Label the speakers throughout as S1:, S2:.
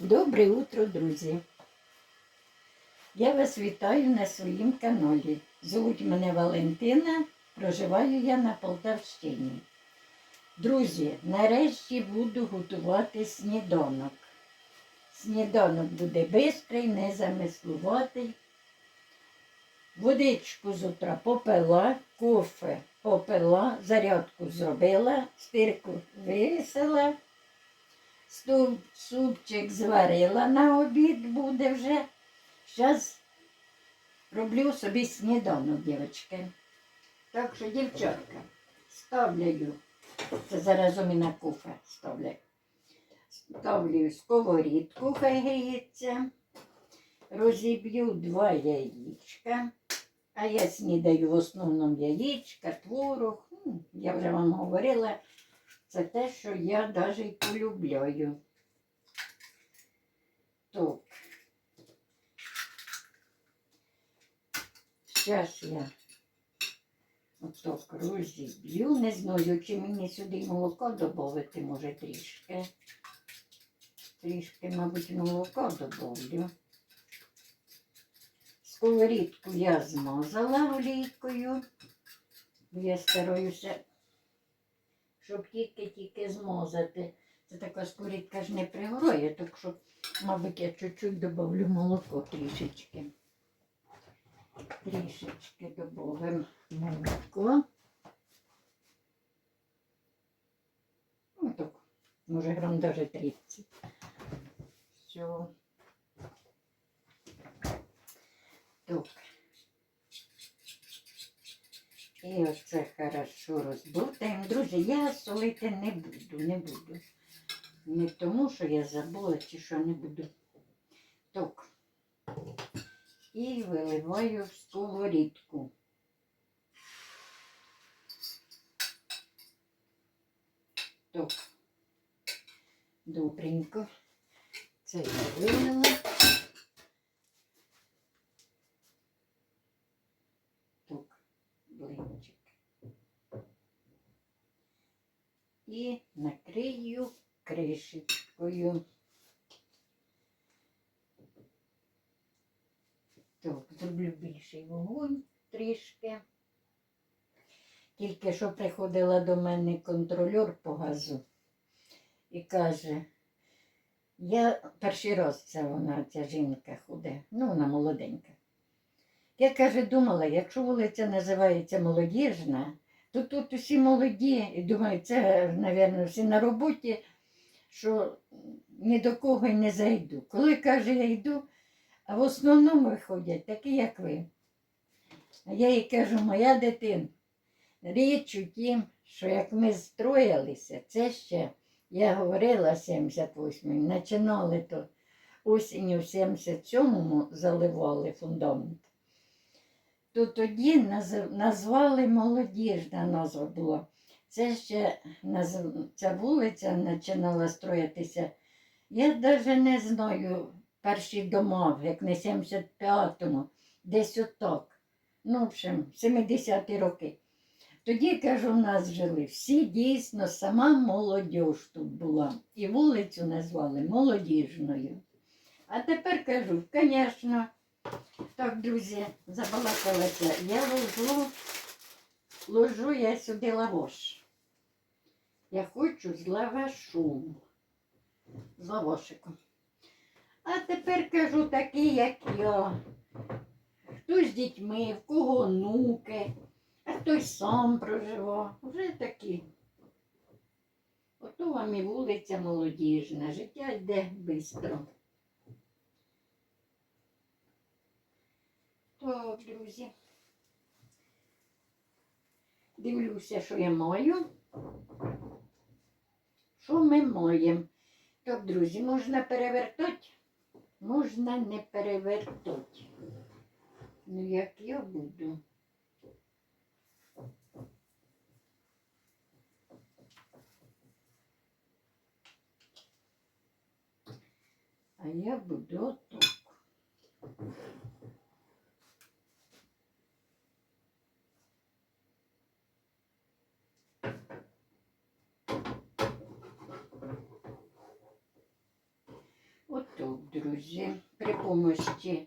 S1: Добре утро, друзі! Я вас вітаю на своїм каналі. Звуть мене Валентина, проживаю я на Полтавщині. Друзі, нарешті буду готувати сніданок. Сніданок буде бистрий, незамислуватий. Водичку з утра попила, кофе попила, зарядку зробила, стирку вивісила. Ступ, супчик зварила на обід буде вже. Зараз роблю собі сніданок, дівчатки. Так що, дівчатка, ставлю, це зараз у мене куфе ставлю. Ставлю сковорідку, хай гріється. Розіб'ю два яєчка. А я снідаю в основному яєчка, творог. Ну, Я вже вам говорила, це те, що я навіть полюбляю. Так. Зараз я отак розіб'ю. Не знаю, чи мені сюди молоко додати, може трішки. Трішки, мабуть, молока додавлю. Сковорідку я змазала олійкою. Я стараюся, щоб тільки-тільки змазати. Це така сковорідка ж не пригорає, так що, мабуть, я чуть-чуть додавлю молоко трішечки. Трішечки додаємо молоко. Ну так, може грам даже 30. Все. Так. І оце хорошо розбутаємо. Друзі, я солити не буду, не буду. Не тому, що я забула, чи що не буду. Так. І виливаю в сковорідку. Так. Добренько. Це я вилила. Так, блинчик. І накрию кришечкою. Так, зроблю більший вогонь трішки. Тільки що приходила до мене контрольор по газу і каже, я перший раз це вона, ця жінка худе, ну вона молоденька. Я каже, думала, якщо вулиця називається Молодіжна, то тут усі молоді, і думаю, це, мабуть, всі на роботі, що ні до кого й не зайду. Коли каже, я йду, а в основному виходять такі, як ви. А я їй кажу, моя дитина, річ у тім, що як ми строїлися, це ще, я говорила 78-й, починали то осінню в 77-му заливали фундамент. То тоді назвали молодіжна назва була. Це ще ця вулиця починала строїтися. Я навіть не знаю перші дома, як не 75-му, десь отак. Ну, в общем, 70-ті роки. Тоді, кажу, в нас жили всі дійсно, сама молодіж тут була. І вулицю назвали молодіжною. А тепер кажу, звісно, так, друзі, забалакалася. Я ложу, ложу я сюди лавош. Я хочу з лавашом. З лавошиком. А тепер кажу такий, як я. Хто з дітьми, в кого онуки, а хтось сам проживав. Вже такі. Ото вам і вулиця молодіжна. Життя йде швидко. Так, друзі. Дивлюся, що я маю. Що ми маємо? Так, друзі, можна перевертати, можна не перевертати. Ну, як я буду. А я буду отак. Отут, при помощі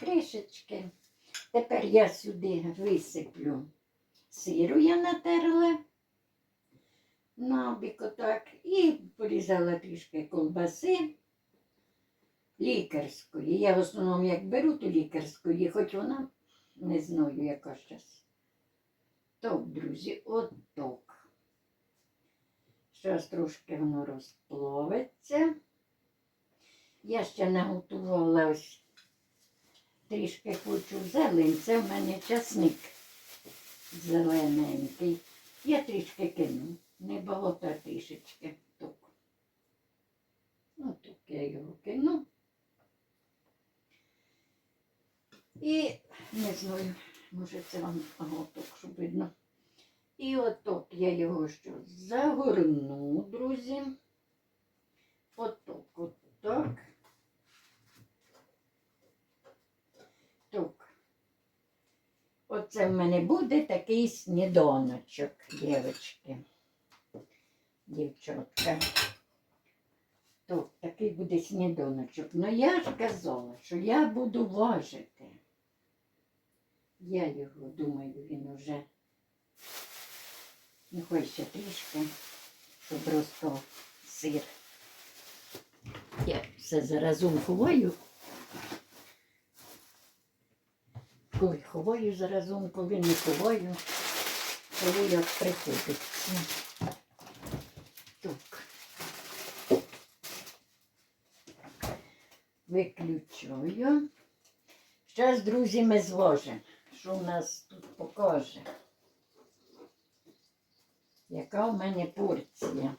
S1: кришечки. Тепер я сюди висиплю сиру я натерла набік отак і порізала трішки ковбаси лікарської. Я в основному як беру ту лікарської, хоч вона не знаю, яка зараз. Так, друзі, отак. Зараз трошки воно розплавиться. Я ще наготувала ось трішки хочу зелень. Це в мене часник зелененький. Я трішки кину. Небагато а трішечки. Так. Ну, так я його кину. І не знаю, може це вам так, щоб видно. І отак я його що загорну, друзі. Отак, отак. Так. Оце в мене буде такий сніданочок, дівчатки. Дівчатка. Так, такий буде сніданочок. Ну я ж казала, що я буду важити. Я його думаю, він уже нехай ще трішки, щоб розстав сир. Я все заразом ховаю. Коли ховаю заразом, коли не ховаю, коли як приходиться. Так. Виключаю. Зараз, друзі, ми зважимо, що в нас тут покаже. Яка в мене порція?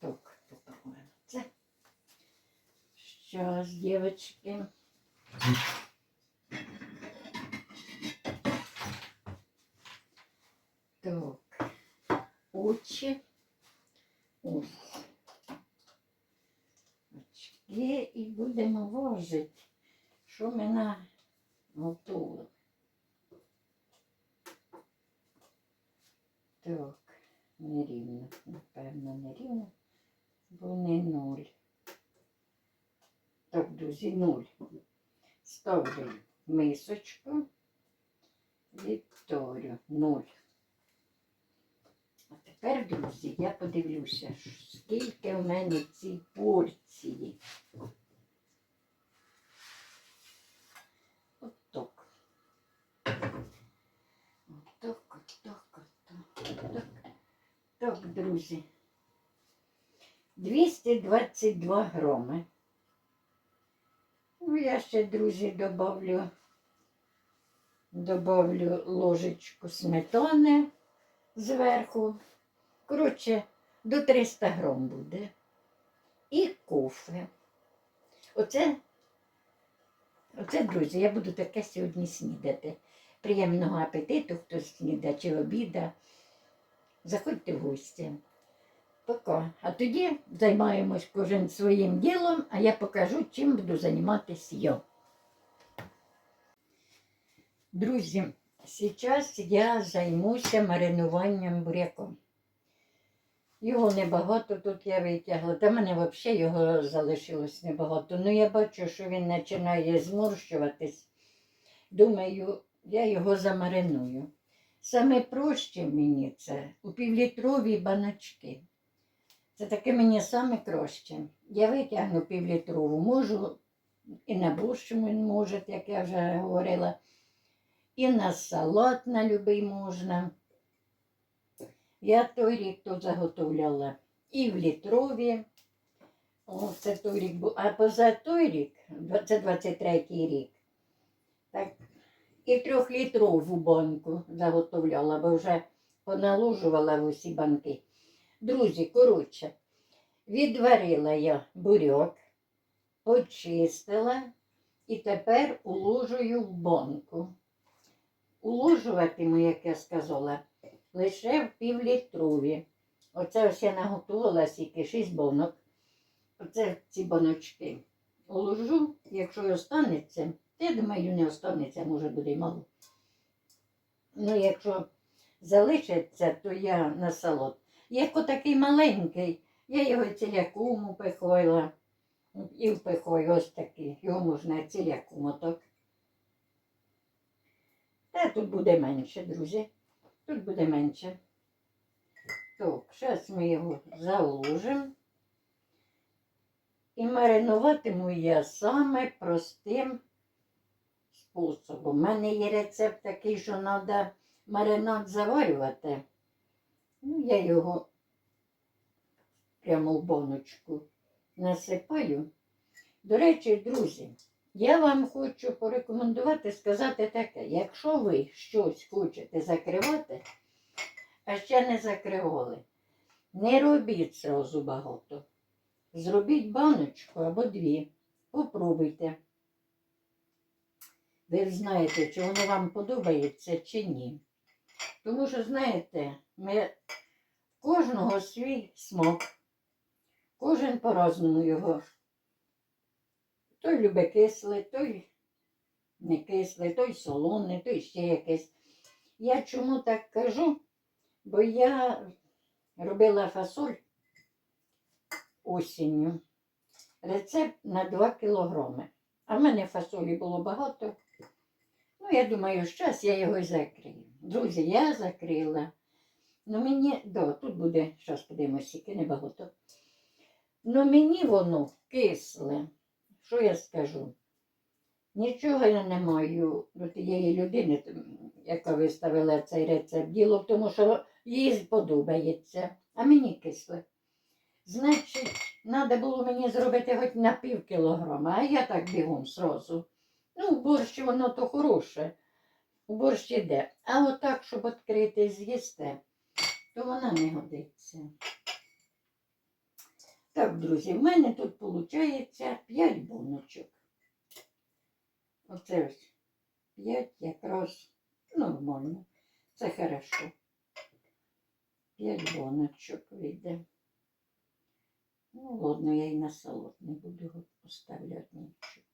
S1: Так, попробуємо це. Щас, дівчатки. Так, очі. Ось. Очки і будемо важити, що ми на. Так, нерівно, напевно, нерівно, бо не нуль. Так, друзі, нуль. Ставлю мисочку, відторю нуль. А тепер, друзі, я подивлюся, скільки в мене ці порції. Отак. Отак, отак, отак, отак. Так, друзі. 222 громи. Я ще, друзі, добавлю, добавлю ложечку сметани зверху. Коротше, до 300 грам буде. І кофе. Оце, оце, друзі, я буду таке сьогодні снідати. Приємного апетиту, хто снідає чи обіда. Заходьте в гості. Пока. А тоді займаємось кожен своїм ділом, а я покажу, чим буду займатися я. Друзі, зараз я займуся маринуванням буряком. Його небагато тут я витягла. Та мене взагалі його залишилось небагато. Ну я бачу, що він починає зморщуватись. Думаю, я його замариную. Саме проще мені це у півлітрові баночки. Це таке мені саме краще. Я витягну півлітрову, можу і на борщ може, як я вже говорила, і на салат на любий можна. Я той рік тут заготовляла і в літрові. О, це той рік був. А поза той рік, це 23-й рік, так, і трьохлітрову банку заготовляла, бо вже поналожувала в усі банки. Друзі, коротше, відварила я бурьок, почистила і тепер уложую в банку. Уложуватиму, як я сказала, лише в півлітрові. Оце ось я наготувала скільки 6 банок. Оце ці баночки уложу, якщо і останеться, я думаю, не останеться, може буде й мало. Ну, якщо залишиться, то я на салат. Як отакий маленький, Я його ціляком упихойла. І впихою ось такий. Його можна ціляком отак. Та тут буде менше, друзі. Тут буде менше. Так, зараз ми його заложимо. І маринуватиму я саме простим способом. У мене є рецепт такий, що треба маринад заварювати. Ну, я його прямо в баночку насипаю. До речі, друзі, я вам хочу порекомендувати сказати таке: якщо ви щось хочете закривати, а ще не закривали, не робіть зразу багато. Зробіть баночку або дві. Попробуйте. Ви знаєте, чи воно вам подобається, чи ні. Тому що, знаєте, ми кожного свій смак. Кожен по-разному його. Той любить кисле, той не кисле, той солоне, той ще якесь. Я чому так кажу? Бо я робила фасоль осінню. Рецепт на 2 кілограми. А в мене фасолі було багато. Ну, я думаю, зараз я його закрию. Друзі, я закрила. Ну мені, да, тут буде, зараз подивимося, скільки небагато. Ну мені воно кисле. Що я скажу? Нічого я не маю до тієї людини, яка виставила цей рецепт. Діло в тому, що їй подобається, а мені кисле. Значить, треба було мені зробити хоч на пів кілограма, а я так бігом сразу. Ну, в борщі воно то хороше. У борщ іде. А отак, щоб відкрити з'їсти, то вона не годиться. Так, друзі, в мене тут виходить 5 боночок. Оце ось 5 якраз нормально. Це хорошо. 5 боночок вийде. Ну, ладно, я і на салат не буду поставляти нічого.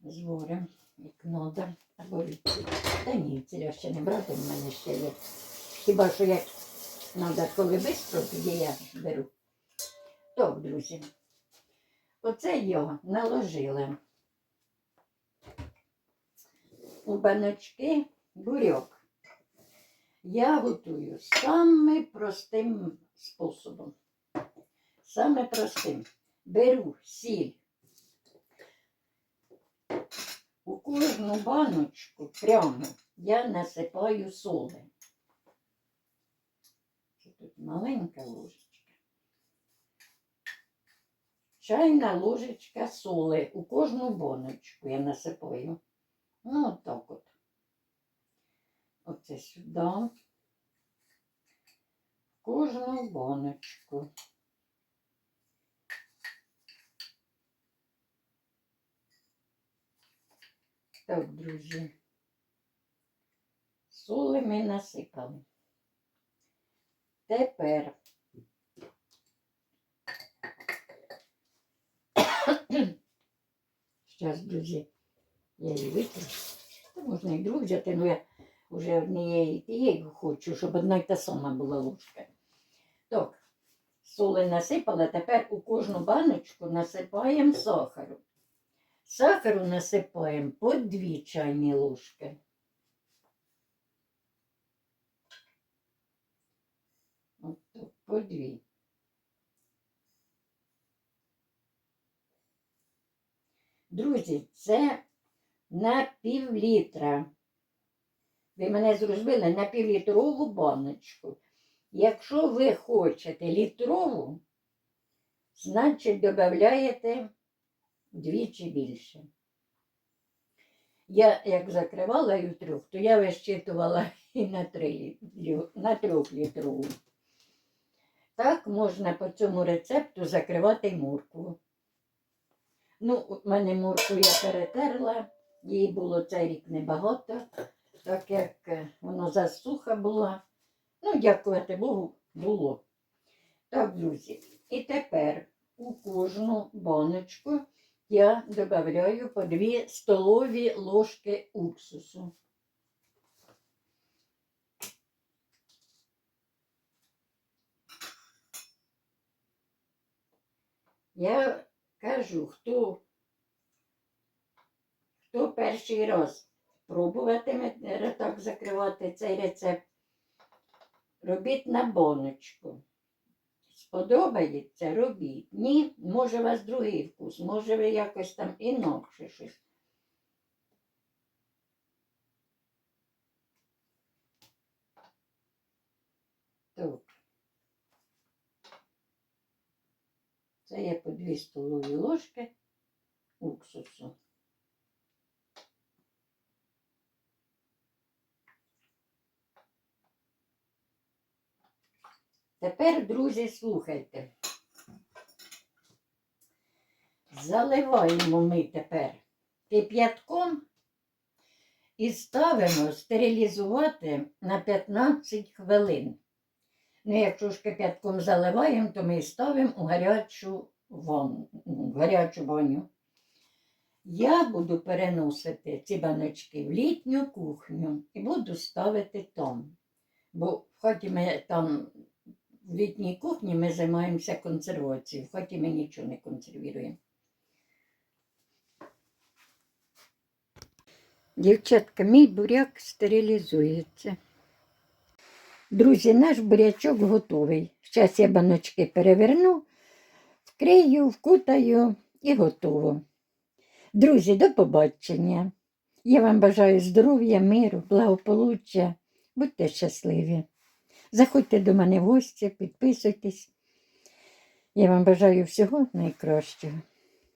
S1: Зворим, як надо. Або відсіль. Та ні, ціля ще не брати, в мене ще є. Хіба що як треба, коли швидко, тоді я беру. Так, друзі. Оце я наложила у баночки бурьок. Я готую самим простим способом. Саме простим. Беру сіль. У кожну баночку прямо я насипаю соли. Тут маленька ложечка. Чайна ложечка соли у кожну баночку я насипаю. Ну, от так от. Оце сюди. Кожну баночку. Так, друзі. Соли ми насипали. Тепер Зараз, друзі, я її витру. Можна і другу взяти, але я вже однієї тієї хочу, щоб одна й та сама була ложка. Так, соли насипала, тепер у кожну баночку насипаємо сахару. Сахару насипаємо по дві чайні ложки. От так, по дві. Друзі, це на пів літра. Ви мене зрозуміли на півлітрову баночку. Якщо ви хочете літрову, значить додаєте двічі більше. Я як закривала і трьох, то я вищитувала і на, три, лі- на трьохлітрову. Так можна по цьому рецепту закривати моркву. Ну, у мене морку я перетерла, їй було цей рік небагато, так як е, воно засуха була. Ну, дякувати Богу, було. Так, друзі. І тепер у кожну баночку я додаю по 2 столові ложки уксусу. Я кажу, хто, хто перший раз пробуватиме так закривати цей рецепт, робіть на боночку. Сподобається, робіть. Ні, може у вас другий вкус, може ви якось там інакше щось. Так. Це є по 2 столові ложки уксусу. Тепер, друзі, слухайте. Заливаємо ми тепер кип'ятком і ставимо стерилізувати на 15 хвилин. Ну, якщо ж кип'ятком заливаємо, то ми ставимо у гарячу ванну, в гарячу баню. Я буду переносити ці баночки в літню кухню і буду ставити там. Бо в хаті ми там в літній кухні ми займаємося консервацією. В хаті ми нічого не консервуємо. Дівчатка, мій буряк стерилізується. Друзі, наш бурячок готовий. Зараз я баночки переверну, вкрию, вкутаю і готово. Друзі, до побачення. Я вам бажаю здоров'я, миру, благополуччя. Будьте щасливі. Заходьте до мене в гості, підписуйтесь. Я вам бажаю всього найкращого.